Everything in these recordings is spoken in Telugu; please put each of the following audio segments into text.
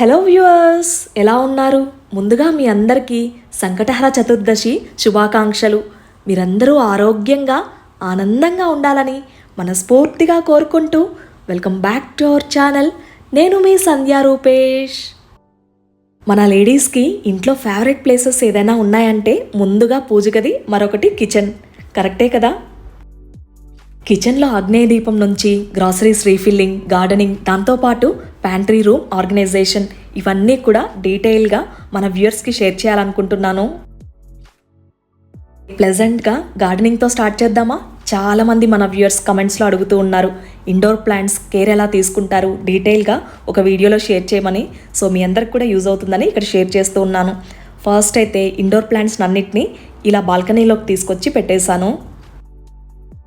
హలో వ్యూవర్స్ ఎలా ఉన్నారు? ముందుగా మీ అందరికీ సంకటహర చతుర్దశి శుభాకాంక్షలు. మీరందరూ ఆరోగ్యంగా ఆనందంగా ఉండాలని మనస్ఫూర్తిగా కోరుకుంటూ welcome back to our channel నేను మీ సంధ్యా రూపేష్. మన లేడీస్కి ఇంట్లో ఫేవరెట్ ప్లేసెస్ ఏదైనా ఉన్నాయంటే ముందుగా పూజ గది మరొకటి కిచెన్ కరెక్టే కదా? కిచెన్లో ఆగ్నేయ దీపం నుంచి గ్రాసరీస్ రీఫిల్లింగ్ గార్డెనింగ్ దాంతోపాటు ప్యాంట్రీ రూమ్ ఆర్గనైజేషన్ ఇవన్నీ కూడా డీటెయిల్గా మన వ్యూయర్స్కి షేర్ చేయాలనుకుంటున్నాను. ప్లెజెంట్గా గార్డెనింగ్తో స్టార్ట్ చేద్దామా? చాలామంది మన వ్యూయర్స్ కమెంట్స్లో అడుగుతూ ఉన్నారు ఇండోర్ ప్లాంట్స్ కేర్ ఎలా తీసుకుంటారు? డీటెయిల్గా ఒక వీడియోలో షేర్ చేయమని. సో మీ అందరికి కూడా యూజ్ అవుతుందని ఇక్కడ షేర్ చేస్తూ ఉన్నాను. ఫస్ట్ అయితే ఇండోర్ ప్లాంట్స్ అన్నిటిని ఇలా బాల్కనీలోకి తీసుకొచ్చి పెట్టేశాను.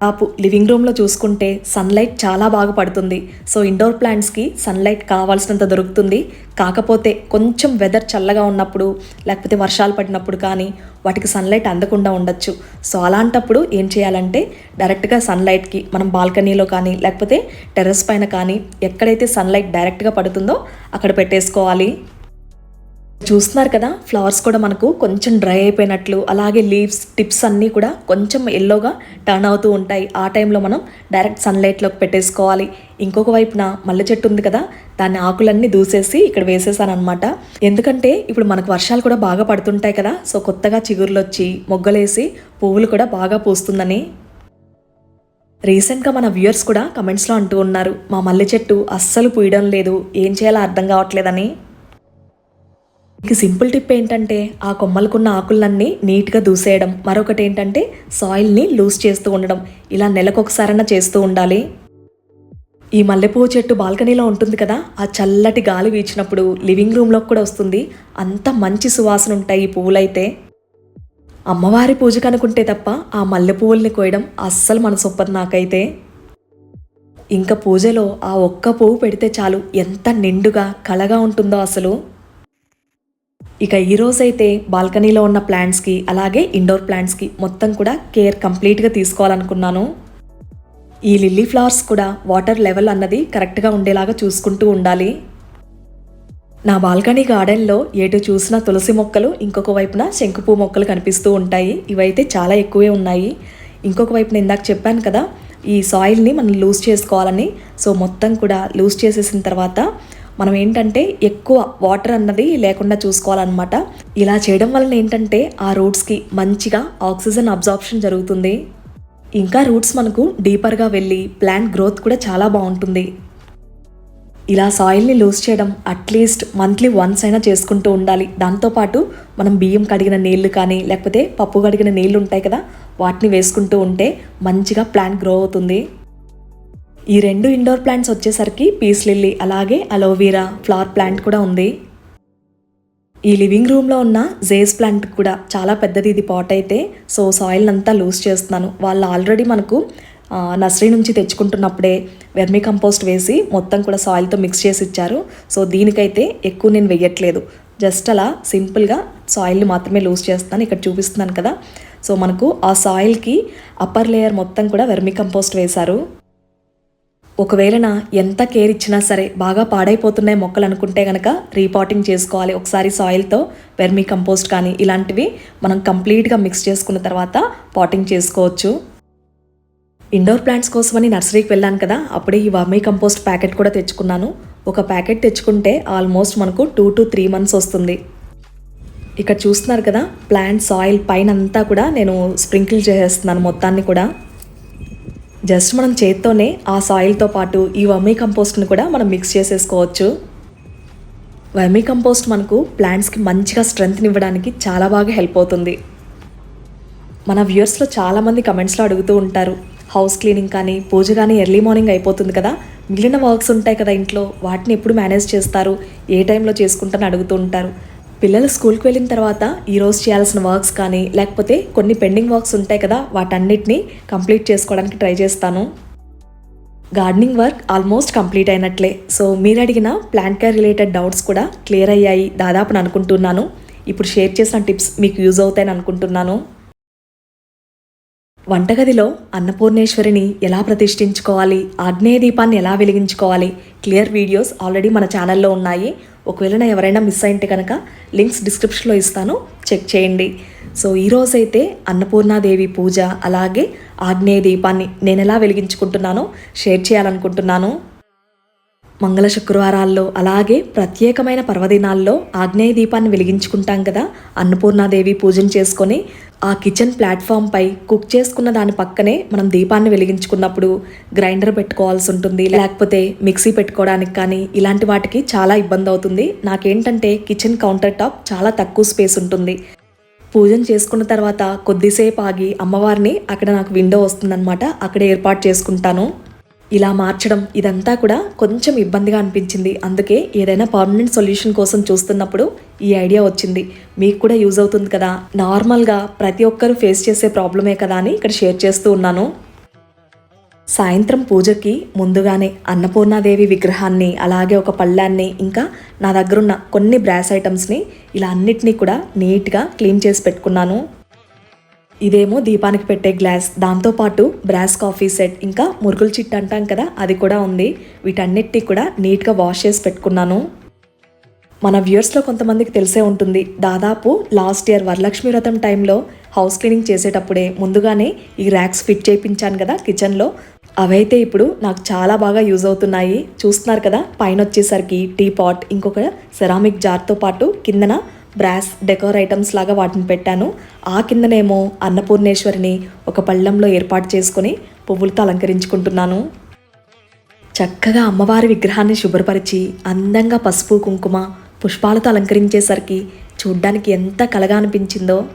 ఆపు లివింగ్ రూమ్లో చూసుకుంటే సన్లైట్ చాలా బాగా పడుతుంది. సో ఇండోర్ ప్లాంట్స్కి సన్లైట్ కావాల్సినంత దొరుకుతుంది. కాకపోతే కొంచెం వెదర్ చల్లగా ఉన్నప్పుడు లేకపోతే వర్షాలు పడినప్పుడు కానీ వాటికి సన్లైట్ అందకుండా ఉండొచ్చు. సో అలాంటప్పుడు ఏం చేయాలంటే డైరెక్ట్గా సన్లైట్కి మనం బాల్కనీలో కానీ లేకపోతే టెర్రస్ పైన కానీ ఎక్కడైతే సన్లైట్ డైరెక్ట్గా పడుతుందో అక్కడ పెట్టేసుకోవాలి. చూస్తున్నారు కదా ఫ్లవర్స్ కూడా మనకు కొంచెం డ్రై అయిపోయినట్లు అలాగే లీవ్స్ టిప్స్ అన్నీ కూడా కొంచెం ఎల్లోగా టర్న్ అవుతూ ఉంటాయి. ఆ టైంలో మనం డైరెక్ట్ సన్లైట్లోకి పెట్టేసుకోవాలి. ఇంకొక వైపున మల్లె చెట్టు ఉంది కదా దాన్ని ఆకులన్నీ దూసేసి ఇక్కడ వేసేసాను అనమాట ఎందుకంటే ఇప్పుడు మనకు వర్షాలు కూడా బాగా పడుతుంటాయి కదా సో కొత్తగా చిగుర్లు వచ్చి మొగ్గలేసి పువ్వులు కూడా బాగా పూస్తుందని రీసెంట్గా మన వ్యూయర్స్ కూడా కమెంట్స్లో అంటూ ఉన్నారు మా మల్లె చెట్టు అస్సలు పూయడం లేదు ఏం చేయాలో అర్థం కావట్లేదని. ఇక సింపుల్ టిప్ ఏంటంటే ఆ కొమ్మలకున్న ఆకులన్నీ నీట్గా దూసేయడం. మరొకటి ఏంటంటే సాయిల్ని లూజ్ చేస్తూ ఉండడం. ఇలా నెలకొకసారైనా చేస్తూ ఉండాలి. ఈ మల్లెపువ్వు చెట్టు బాల్కనీలో ఉంటుంది కదా ఆ చల్లటి గాలి వీచినప్పుడు లివింగ్ రూమ్లోకి కూడా వస్తుంది. అంత మంచి సువాసన ఉంటాయి ఈ పువ్వులైతే. అమ్మవారి పూజకు అనుకుంటే తప్ప ఆ మల్లె పువ్వుల్ని కోయడం అస్సలు మనసొప్పదు నాకైతే. ఇంకా పూజలో ఆ ఒక్క పువ్వు పెడితే చాలు ఎంత నిండుగా కళగా ఉంటుందో అసలు. ఇక ఈరోజైతే బాల్కనీలో ఉన్న ప్లాంట్స్కి అలాగే ఇండోర్ ప్లాంట్స్కి మొత్తం కూడా కేర్ కంప్లీట్గా తీసుకోవాలనుకున్నాను. ఈ లిల్లీ ఫ్లవర్స్ కూడా వాటర్ లెవెల్ అన్నది కరెక్ట్గా ఉండేలాగా చూసుకుంటూ ఉండాలి. నా బాల్కనీ గార్డెన్లో ఎటు చూసిన తులసి మొక్కలు ఇంకొక వైపున శంకుపూ మొక్కలు కనిపిస్తూ ఉంటాయి. ఇవైతే చాలా ఎక్కువే ఉన్నాయి. ఇంకొక వైపున ఇందాక చెప్పాను కదా ఈ సాయిల్ని మనం లూజ్ చేసుకోవాలని. సో మొత్తం కూడా లూజ్ చేసేసిన తర్వాత మనం ఏంటంటే ఎక్కువ వాటర్ అన్నది లేకుండా చూసుకోవాలన్నమాట. ఇలా చేయడం వలన ఏంటంటే ఆ రూట్స్కి మంచిగా ఆక్సిజన్ అబ్జార్ప్షన్ జరుగుతుంది. ఇంకా రూట్స్ మనకు డీపర్గా వెళ్ళి ప్లాంట్ గ్రోత్ కూడా చాలా బాగుంటుంది. ఇలా సాయిల్ని లూజ్ చేయడం అట్లీస్ట్ మంత్లీ వన్స్ అయినా చేసుకుంటూ ఉండాలి. దాంతోపాటు మనం బియ్యం కడిగిన నీళ్ళు కానీ లేకపోతే పప్పు కడిగిన నీళ్ళు ఉంటాయి కదా వాటిని వేసుకుంటూ ఉంటే మంచిగా ప్లాంట్ గ్రో అవుతుంది. ఈ రెండు ఇండోర్ ప్లాంట్స్ వచ్చేసరికి పీస్ లిల్లీ అలాగే అలోవీరా ఫ్లవర్ ప్లాంట్ కూడా ఉంది. ఈ లివింగ్ రూమ్లో ఉన్న జేస్ ప్లాంట్ కూడా చాలా పెద్దది ఇది పాట్ అయితే. సో సాయిల్ అంతా లూజ్ చేస్తున్నాను. వాళ్ళు ఆల్రెడీ మనకు నర్సరీ నుంచి తెచ్చుకుంటున్నప్పుడే వెర్మీ కంపోస్ట్ వేసి మొత్తం కూడా సాయిల్తో మిక్స్ చేసి ఇచ్చారు. సో దీనికైతే ఎక్కువ నేను వెయ్యట్లేదు జస్ట్ అలా సింపుల్గా సాయిల్ని మాత్రమే లూజ్ చేస్తాను ఇక్కడ చూపిస్తున్నాను కదా. సో మనకు ఆ సాయిల్కి అప్పర్ లేయర్ మొత్తం కూడా వెర్మీ కంపోస్ట్ వేశారు. ఒకవేళ నా ఎంత కేర్ ఇచ్చినా సరే బాగా పాడైపోతున్నాయి మొక్కలు అనుకుంటే కనుక రీపాటింగ్ చేసుకోవాలి. ఒకసారి సాయిల్తో వెర్మీ కంపోస్ట్ కానీ ఇలాంటివి మనం కంప్లీట్గా మిక్స్ చేసుకున్న తర్వాత పాటింగ్ చేసుకోవచ్చు. ఇండోర్ ప్లాంట్స్ కోసమని నర్సరీకి వెళ్ళాను కదా అప్పుడే ఈ వర్మీ కంపోస్ట్ ప్యాకెట్ కూడా తెచ్చుకున్నాను. ఒక ప్యాకెట్ తెచ్చుకుంటే ఆల్మోస్ట్ మనకు టూ టు త్రీ మంత్స్ వస్తుంది. ఇక్కడ చూస్తున్నారు కదా ప్లాంట్ సాయిల్ పైన అంతా కూడా నేను స్ప్రింకిల్ చేసేస్తున్నాను మొత్తాన్ని కూడా. జస్ట్ మనం చేత్తోనే ఆ సాయిల్తో పాటు ఈ వర్మీ కంపోస్ట్ని కూడా మనం మిక్స్ చేసేసుకోవచ్చు. వర్మీ కంపోస్ట్ మనకు ప్లాంట్స్కి మంచిగా స్ట్రెంగ్త్ని ఇవ్వడానికి చాలా బాగా హెల్ప్ అవుతుంది. మన వ్యూయర్స్లో చాలామంది కమెంట్స్లో అడుగుతూ ఉంటారు హౌస్ క్లీనింగ్ కానీ పూజ కానీ ఎర్లీ మార్నింగ్ అయిపోతుంది కదా? మిగిలిన వర్క్స్ ఉంటాయి కదా ఇంట్లో? వాటిని ఎప్పుడు మేనేజ్ చేస్తారు? ఏ టైంలో చేసుకుంటారని అడుగుతూ ఉంటారు. పిల్లలు స్కూల్కి వెళ్ళిన తర్వాత ఈరోజు చేయాల్సిన వర్క్స్ కానీ లేకపోతే కొన్ని పెండింగ్ వర్క్స్ ఉంటాయి కదా వాటన్నిటిని కంప్లీట్ చేసుకోవడానికి ట్రై చేస్తాను. గార్డెనింగ్ వర్క్ ఆల్మోస్ట్ కంప్లీట్ అయినట్లే. సో మీరు అడిగిన ప్లాంట్ కేర్ రిలేటెడ్ డౌట్స్ కూడా క్లియర్ అయ్యాయి దాదాపు అనుకుంటున్నాను. ఇప్పుడు షేర్ చేసిన టిప్స్ మీకు యూజ్ అవుతాయని అనుకుంటున్నాను. వంటగదిలో అన్నపూర్ణేశ్వరిని ఎలా ప్రతిష్ఠించుకోవాలి ఆగ్నేయ దీపాన్ని ఎలా వెలిగించుకోవాలి క్లియర్ వీడియోస్ ఆల్రెడీ మన ఛానల్లో ఉన్నాయి. ఒకవేళ నా ఎవరైనా మిస్ అయింటే కనుక లింక్స్ డిస్క్రిప్షన్లో ఇస్తాను. చెక్ చేయండి. సో ఈరోజైతే అన్నపూర్ణాదేవి పూజ అలాగే ఆగ్నేయ దీపాన్ని నేను ఎలా వెలిగించుకుంటున్నానో షేర్ చేయాలనుకుంటున్నాను. మంగళ శుక్రవారాల్లో అలాగే ప్రత్యేకమైన పర్వదినాల్లో ఆగ్నేయ దీపాన్ని వెలిగించుకుంటాం కదా. అన్నపూర్ణాదేవి పూజను చేసుకొని ఆ కిచెన్ ప్లాట్ఫామ్ పై కుక్ చేసుకున్న దాని పక్కనే మనం దీపాన్ని వెలిగించుకున్నప్పుడు గ్రైండర్ పెట్టుకోవాల్సి ఉంటుంది. లేకపోతే మిక్సీ పెట్టుకోవడానికి కానీ ఇలాంటి వాటికి చాలా ఇబ్బంది అవుతుంది. నాకేంటంటే కిచెన్ కౌంటర్ టాప్ చాలా తక్కువ స్పేస్ ఉంటుంది. పూజను చేసుకున్న తర్వాత కొద్దిసేపు ఆగి అమ్మవారిని అక్కడ నాకు విండో వస్తుందన్నమాట. అక్కడ ఏర్పాటు చేసుకుంటాను. ఇలా మార్చడం ఇదంతా కూడా కొంచెం ఇబ్బందిగా అనిపించింది. అందుకే ఏదైనా పర్మనెంట్ సొల్యూషన్ కోసం చూస్తున్నప్పుడు ఈ ఐడియా వచ్చింది. మీకు కూడా యూజ్ అవుతుంది కదా. నార్మల్గా ప్రతి ఒక్కరూ ఫేస్ చేసే ప్రాబ్లమే కదా అని ఇక్కడ షేర్ చేస్తూ ఉన్నాను. సాయంత్రం పూజకి ముందుగానే అన్నపూర్ణాదేవి విగ్రహాన్ని అలాగే ఒక పళ్ళాన్ని ఇంకా నా దగ్గరున్న కొన్ని బ్రాస్ ఐటమ్స్ని ఇలా అన్నిటినీ కూడా నీట్గా క్లీన్ చేసి పెట్టుకున్నాను. ఇదేమో దీపానికి పెట్టే గ్లాస్. దాంతోపాటు బ్రాస్ కాఫీ సెట్ ఇంకా మురుగుల చిట్ అంటాం కదా అది కూడా ఉంది. వీటన్నిటి కూడా నీట్గా వాష్ చేసి పెట్టుకున్నాను. మన వ్యూయర్స్లో కొంతమందికి తెలిసే ఉంటుంది. దాదాపు లాస్ట్ ఇయర్ వరలక్ష్మి వ్రతం టైంలో హౌస్ క్లీనింగ్ చేసేటప్పుడే ముందుగానే ఈ ర్యాక్స్ ఫిట్ చేయించాను కదా కిచెన్లో. అవైతే ఇప్పుడు నాకు చాలా బాగా యూజ్ అవుతున్నాయి. చూస్తున్నారు కదా పైన వచ్చేసరికి టీ పాట్ ఇంకొక సెరామిక్ జార్తో పాటు కిందన బ్రాస్ డెకోర్ ఐటమ్స్ లాగా వాటిని పెట్టాను. ఆ కిందనేమో అన్నపూర్ణేశ్వరిని ఒక పళ్ళెంలో ఏర్పాటు చేసుకొని పువ్వులతో అలంకరించుకుంటున్నాను. చక్కగా అమ్మవారి విగ్రహాన్ని శుభ్రపరిచి అందంగా పసుపు కుంకుమ పుష్పాలతో అలంకరించేసరికి చూడ్డానికి ఎంత కలగా అనిపించిందో.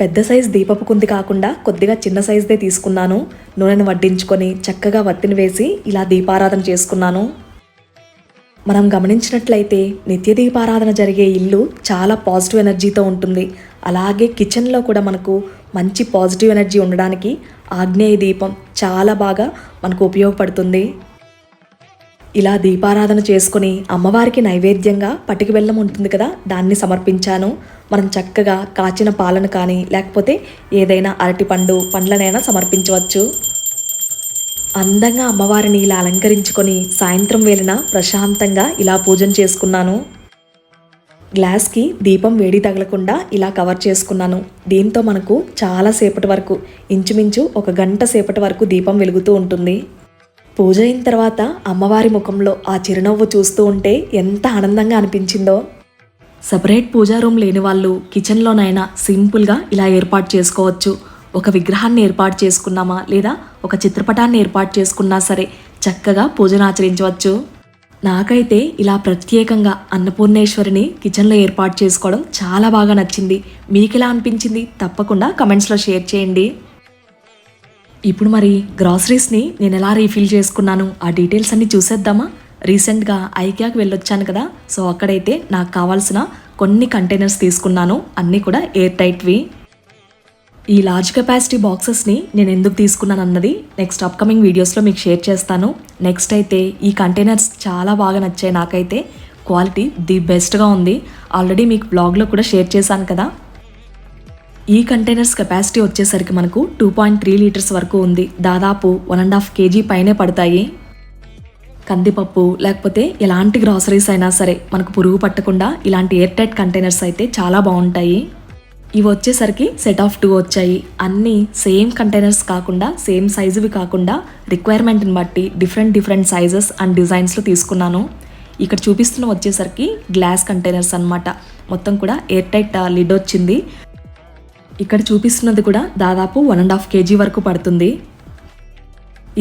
పెద్ద సైజ్ దీపపు కుంది కాకుండా కొద్దిగా చిన్న సైజుదే తీసుకున్నాను. నూనెను వడ్డించుకొని చక్కగా వత్తిని వేసి ఇలా దీపారాధన చేసుకున్నాను. మనం గమనించినట్లయితే నిత్య దీపారాధన జరిగే ఇల్లు చాలా పాజిటివ్ ఎనర్జీతో ఉంటుంది. అలాగే కిచెన్లో కూడా మనకు మంచి పాజిటివ్ ఎనర్జీ ఉండడానికి ఆగ్నేయ దీపం చాలా బాగా మనకు ఉపయోగపడుతుంది. ఇలా దీపారాధన చేసుకుని అమ్మవారికి నైవేద్యంగా పటికి బెల్లం ఉంటుంది కదా దాన్ని సమర్పించాను. మనం చక్కగా కాచిన పాలను కానీ లేకపోతే ఏదైనా అరటిపండు పండ్లనైనా సమర్పించవచ్చు. అందంగా అమ్మవారిని ఇలా అలంకరించుకొని సాయంత్రం వేళన ప్రశాంతంగా ఇలా పూజన చేసుకున్నాను. గ్లాస్కి దీపం వేడి తగలకుండా ఇలా కవర్ చేసుకున్నాను. దీంతో మనకు చాలా సేపటి వరకు ఇంచుమించు ఒక గంట సేపటి వరకు దీపం వెలుగుతూ ఉంటుంది. పూజ అయిన తర్వాత అమ్మవారి ముఖంలో ఆ చిరునవ్వు చూస్తూ ఉంటే ఎంత ఆనందంగా అనిపించిందో. సపరేట్ పూజా రూమ్ లేని వాళ్ళు కిచెన్లోనైనా సింపుల్గా ఇలా ఏర్పాటు చేసుకోవచ్చు. ఒక విగ్రహాన్ని ఏర్పాటు చేసుకున్నామా లేదా ఒక చిత్రపటాన్ని ఏర్పాటు చేసుకున్నా సరే చక్కగా పూజను ఆచరించవచ్చు. నాకైతే ఇలా ప్రత్యేకంగా అన్నపూర్ణేశ్వరిని కిచెన్లో ఏర్పాటు చేసుకోవడం చాలా బాగా నచ్చింది. మీకు ఎలా అనిపించింది? తప్పకుండా కమెంట్స్లో షేర్ చేయండి. ఇప్పుడు మరి గ్రాసరీస్ని నేను ఎలా రీఫిల్ చేసుకున్నాను? ఆ డీటెయిల్స్ అన్నీ చూసేద్దామా? రీసెంట్గా ఐక్యాకి వెళ్ళొచ్చాను కదా. సో అక్కడైతే నాకు కావాల్సిన కొన్ని కంటైనర్స్ తీసుకున్నాను. అన్నీ కూడా ఎయిర్ టైట్వి. ఈ లార్జ్ కెపాసిటీ బాక్సెస్ని నేను ఎందుకు తీసుకున్నాను అన్నది నెక్స్ట్ అప్కమింగ్ వీడియోస్లో మీకు షేర్ చేస్తాను. నెక్స్ట్ అయితే ఈ కంటైనర్స్ చాలా బాగా నచ్చాయి నాకైతే. క్వాలిటీ ది బెస్ట్గా ఉంది. ఆల్రెడీ మీకు బ్లాగ్లో కూడా షేర్ చేశాను కదా. ఈ కంటైనర్స్ కెపాసిటీ వచ్చేసరికి మనకు టూ పాయింట్ త్రీ లీటర్స్ వరకు ఉంది. దాదాపు వన్ అండ్ హాఫ్ కేజీ పైనే పడతాయి. కందిపప్పు లేకపోతే ఎలాంటి గ్రాసరీస్ అయినా సరే మనకు పురుగు పట్టకుండా ఇలాంటి ఎయిర్ టైట్ కంటైనర్స్ అయితే చాలా బాగుంటాయి. ఇవి వచ్చేసరికి సెట్ ఆఫ్ టూ వచ్చాయి. అన్నీ సేమ్ కంటైనర్స్ కాకుండా సేమ్ సైజువి కాకుండా రిక్వైర్మెంట్ని బట్టి డిఫరెంట్ డిఫరెంట్ సైజెస్ అండ్ డిజైన్స్లో తీసుకున్నాను. ఇక్కడ చూపిస్తున్న వచ్చేసరికి గ్లాస్ కంటైనర్స్ అన్నమాట. మొత్తం కూడా ఎయిర్ టైట్ లిడ్ వచ్చింది. ఇక్కడ చూపిస్తున్నది కూడా దాదాపు వన్ అండ్ హాఫ్ కేజీ వరకు పడుతుంది.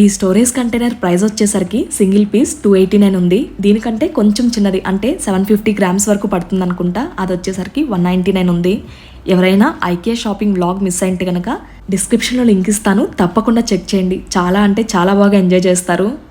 ఈ స్టోరేజ్ కంటైనర్ ప్రైస్ వచ్చేసరికి single piece two eighty nine ఉంది. దీనికంటే కొంచెం చిన్నది అంటే సెవెన్ ఫిఫ్టీ గ్రామ్స్ వరకు పడుతుంది అనుకుంటా అది వచ్చేసరికి వన్ నైంటీ నైన్ ఉంది. ఎవరైనా ఐకే షాపింగ్ వ్లాగ్ మిస్ అయితే కనుక డిస్క్రిప్షన్లో లింక్ ఇస్తాను. తప్పకుండా చెక్ చేయండి. చాలా అంటే చాలా బాగా ఎంజాయ్ చేస్తారు.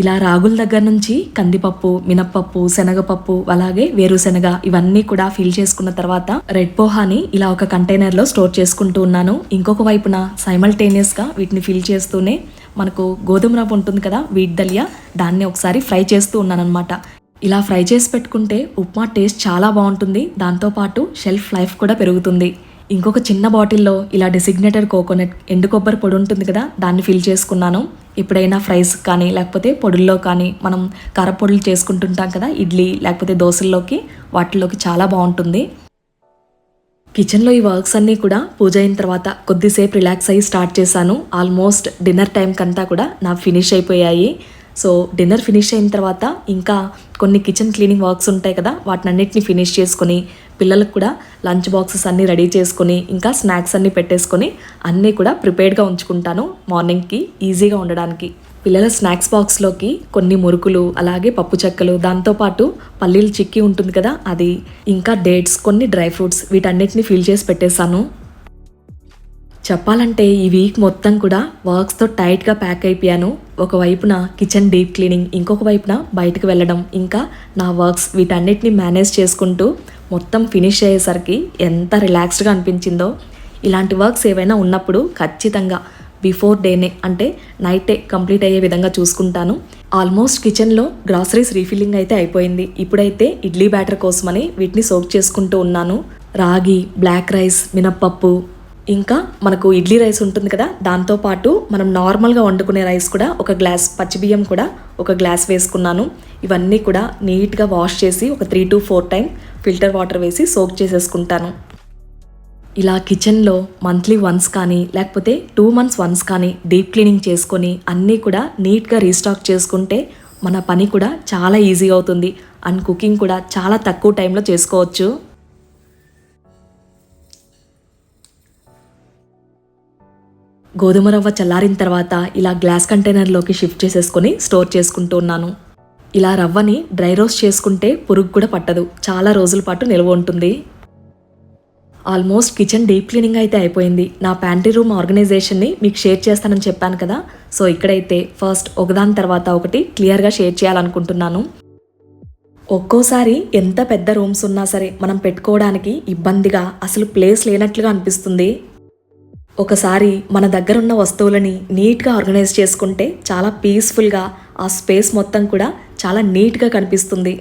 ఇలా రాగుల దగ్గర నుంచి కందిపప్పు మినప్పప్పు శనగపప్పు అలాగే వేరుశనగ ఇవన్నీ కూడా ఫిల్ చేసుకున్న తర్వాత రెడ్ పోహాని ఇలా ఒక కంటైనర్లో స్టోర్ చేసుకుంటూ ఉన్నాను. ఇంకొక వైపున సైమల్టేనియస్గా వీటిని ఫిల్ చేస్తూనే మనకు గోధుమ రవ్వ ఉంటుంది కదా వీట్ దలియా దాన్ని ఒకసారి ఫ్రై చేస్తూ ఉన్నాను అనమాట ఇలా ఫ్రై చేసి పెట్టుకుంటే ఉప్మా టేస్ట్ చాలా బాగుంటుంది. దాంతోపాటు షెల్ఫ్ లైఫ్ కూడా పెరుగుతుంది. ఇంకొక చిన్న బాటిల్లో ఇలా డెసిగ్నేటెడ్ కోకోనట్ ఎండు కొబ్బరి పొడి ఉంటుంది కదా దాన్ని ఫిల్ చేసుకున్నాను. ఎప్పుడైనా ఫ్రైస్ కానీ లేకపోతే పొడుల్లో కానీ మనం కారపొడులు చేసుకుంటుంటాం కదా ఇడ్లీ లేకపోతే దోశల్లోకి వాటిల్లోకి చాలా బాగుంటుంది. కిచెన్లో ఈ వర్క్స్ అన్నీ కూడా పూజ అయిన తర్వాత కొద్దిసేపు రిలాక్స్ అయ్యి స్టార్ట్ చేశాను. ఆల్మోస్ట్ డిన్నర్ టైంకి అంతా కూడా నా ఫినిష్ అయిపోయాయి. సో డిన్నర్ ఫినిష్ అయిన తర్వాత ఇంకా కొన్ని కిచెన్ క్లీనింగ్ వర్క్స్ ఉంటాయి కదా వాటిని అన్నిటిని ఫినిష్ చేసుకొని పిల్లలకు కూడా లంచ్ బాక్సెస్ అన్నీ రెడీ చేసుకొని ఇంకా స్నాక్స్ అన్నీ పెట్టేసుకొని అన్నీ కూడా ప్రిపేర్డ్గా ఉంచుకుంటాను మార్నింగ్కి ఈజీగా ఉండడానికి. పిల్లల స్నాక్స్ బాక్స్లోకి కొన్ని మురుకులు అలాగే పప్పు చెక్కలు దాంతోపాటు పల్లీలు చిక్కి ఉంటుంది కదా అది ఇంకా డేట్స్ కొన్ని డ్రై ఫ్రూట్స్ వీటన్నిటిని ఫిల్ చేసి పెట్టేశాను. చెప్పాలంటే ఈ వీక్ మొత్తం కూడా వర్క్స్తో టైట్గా ప్యాక్ అయిపోయాను. ఒక వైపున కిచెన్ డీప్ క్లీనింగ్ ఇంకొక వైపున బయటకు వెళ్ళడం. ఇంకా నా వర్క్స్ వీటన్నిటిని మేనేజ్ చేసుకుంటూ మొత్తం ఫినిష్ అయ్యేసరికి ఎంత రిలాక్స్డ్గా అనిపించిందో. ఇలాంటి వర్క్స్ ఏవైనా ఉన్నప్పుడు ఖచ్చితంగా బిఫోర్ డేనే అంటే నైటే కంప్లీట్ అయ్యే విధంగా చూసుకుంటాను. ఆల్మోస్ట్ కిచెన్లో గ్రాసరీస్ రీఫిల్లింగ్ అయితే అయిపోయింది. ఇప్పుడైతే ఇడ్లీ బ్యాటర్ కోసమని వీటిని సోక్ చేసుకుంటూ ఉన్నాను. రాగి బ్లాక్ రైస్ మినప్పప్పు ఇంకా మనకు ఇడ్లీ రైస్ ఉంటుంది కదా దాంతోపాటు మనం నార్మల్గా వండుకునే రైస్ కూడా ఒక గ్లాస్ పచ్చిబియ్యం కూడా ఒక గ్లాస్ వేసుకున్నాను. ఇవన్నీ కూడా నీట్గా వాష్ చేసి ఒక three two four time filter water వేసి సోక్ చేసేసుకుంటాను. ఇలా కిచెన్లో మంత్లీ వన్స్ కానీ లేకపోతే టూ మంత్స్ వన్స్ కానీ డీప్ క్లీనింగ్ చేసుకొని అన్నీ కూడా నీట్గా రీస్టాక్ చేసుకుంటే మన పని కూడా చాలా ఈజీ అవుతుంది. అండ్ కుకింగ్ కూడా చాలా తక్కువ టైంలో చేసుకోవచ్చు. గోధుమ రవ్వ చల్లారిన తర్వాత ఇలా గ్లాస్ కంటైనర్లోకి షిఫ్ట్ చేసేసుకొని స్టోర్ చేసుకుంటూ ఉన్నాను. ఇలా రవ్వని డ్రై రోస్ట్ చేసుకుంటే పురుగు కూడా పట్టదు. చాలా రోజుల పాటు నిల్వ ఉంటుంది. ఆల్మోస్ట్ కిచెన్ డీప్ క్లీనింగ్ అయితే అయిపోయింది. నా ప్యాంట్రీ రూమ్ ఆర్గనైజేషన్ని మీకు షేర్ చేస్తానని చెప్పాను కదా. సో ఇక్కడైతే ఫస్ట్ ఒకదాని తర్వాత ఒకటి క్లియర్గా షేర్ చేయాలనుకుంటున్నాను. ఒక్కోసారి ఎంత పెద్ద రూమ్స్ ఉన్నా సరే మనం పెట్టుకోవడానికి ఇబ్బందిగా అసలు ప్లేస్ లేనట్లుగా అనిపిస్తుంది. ఒకసారి మన దగ్గర ఉన్న వస్తువులని నీట్గా ఆర్గనైజ్ చేసుకుంటే చాలా పీస్ఫుల్గా ఆ స్పేస్ మొత్తం కూడా చాలా నీట్గా కనిపిస్తుంది.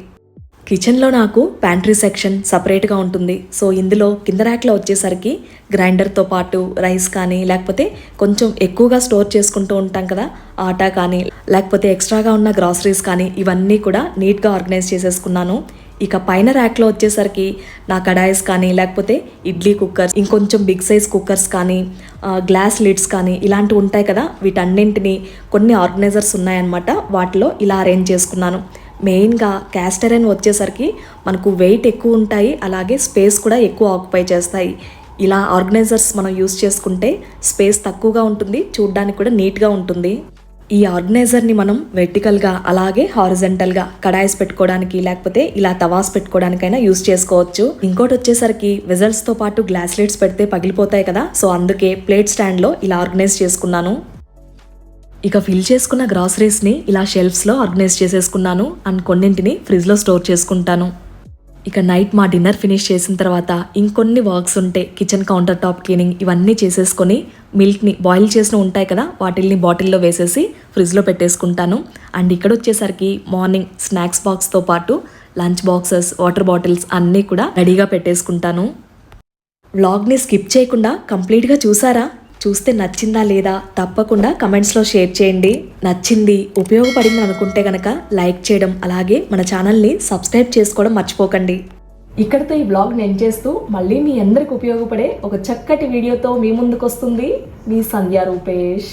కిచెన్లో నాకు ప్యాంట్రీ సెక్షన్ సపరేట్గా ఉంటుంది. సో ఇందులో కింద ర్యాక్లో వచ్చేసరికి గ్రైండర్తో పాటు రైస్ కానీ లేకపోతే కొంచెం ఎక్కువగా స్టోర్ చేసుకుంటూ ఉంటాం కదా ఆటా కానీ లేకపోతే ఎక్స్ట్రాగా ఉన్న గ్రాసరీస్ కానీ ఇవన్నీ కూడా నీట్గా ఆర్గనైజ్ చేసేసుకున్నాను. ఇక పైన ర్యాక్లో వచ్చేసరికి నా కడాయిస్ కానీ లేకపోతే ఇడ్లీ కుక్కర్స్ ఇంకొంచెం బిగ్ సైజ్ కుక్కర్స్ కానీ గ్లాస్ లిడ్స్ కానీ ఇలాంటివి ఉంటాయి కదా వీటన్నింటినీ కొన్ని ఆర్గనైజర్స్ ఉన్నాయన్నమాట. వాటిలో ఇలా అరేంజ్ చేసుకున్నాను. మెయిన్గా క్యాస్టరైన్ వచ్చేసరికి మనకు వెయిట్ ఎక్కువ ఉంటాయి అలాగే స్పేస్ కూడా ఎక్కువ ఆక్యుపై చేస్తాయి. ఇలా ఆర్గనైజర్స్ మనం యూస్ చేసుకుంటే స్పేస్ తక్కువగా ఉంటుంది చూడ్డానికి కూడా నీట్గా ఉంటుంది. ఈ ఆర్గనైజర్ని మనం వెర్టికల్గా అలాగే హారిజెంటల్గా కడాయిస్ పెట్టుకోవడానికి లేకపోతే ఇలా తవాస్ పెట్టుకోవడానికైనా యూస్ చేసుకోవచ్చు. ఇంకోటి వచ్చేసరికి వెజల్స్తో పాటు గ్లాస్ లైట్స్ పెడితే పగిలిపోతాయి కదా. సో అందుకే ప్లేట్ స్టాండ్లో ఇలా ఆర్గనైజ్ చేసుకున్నాను. ఇక ఫిల్ చేసుకున్న గ్రాసరీస్ని ఇలా షెల్ఫ్స్లో ఆర్గనైజ్ చేసేసుకున్నాను. అండ్ కొన్నింటిని ఫ్రిడ్జ్లో స్టోర్ చేసుకుంటాను. ఇక నైట్ మా డిన్నర్ ఫినిష్ చేసిన తర్వాత ఇంకొన్ని వర్క్స్ ఉంటే కిచెన్ కౌంటర్ టాప్ క్లీనింగ్ ఇవన్నీ చేసేసుకొని మిల్క్ని బాయిల్ చేసిన ఉంటాయి కదా వాటిల్ని బాటిల్లో వేసేసి ఫ్రిడ్జ్లో పెట్టేసుకుంటాను. అండ్ ఇక్కడ వచ్చేసరికి మార్నింగ్ స్నాక్స్ బాక్స్తో పాటు లంచ్ బాక్సెస్ వాటర్ బాటిల్స్ అన్నీ కూడా రెడీగా పెట్టేసుకుంటాను. వ్లాగ్ని స్కిప్ చేయకుండా కంప్లీట్గా చూసారా? చూస్తే నచ్చిందా లేదా తప్పకుండా కమెంట్స్లో షేర్ చేయండి. నచ్చింది ఉపయోగపడింది అనుకుంటే గనక లైక్ చేయడం అలాగే మన ఛానల్ని సబ్స్క్రైబ్ చేసుకోవడం మర్చిపోకండి. ఇక్కడితో ఈ బ్లాగ్ నేను చేస్తూ మళ్ళీ మీ అందరికి ఉపయోగపడే ఒక చక్కటి వీడియోతో మీ ముందుకు వస్తుంది మీ సంధ్యా రూపేష్.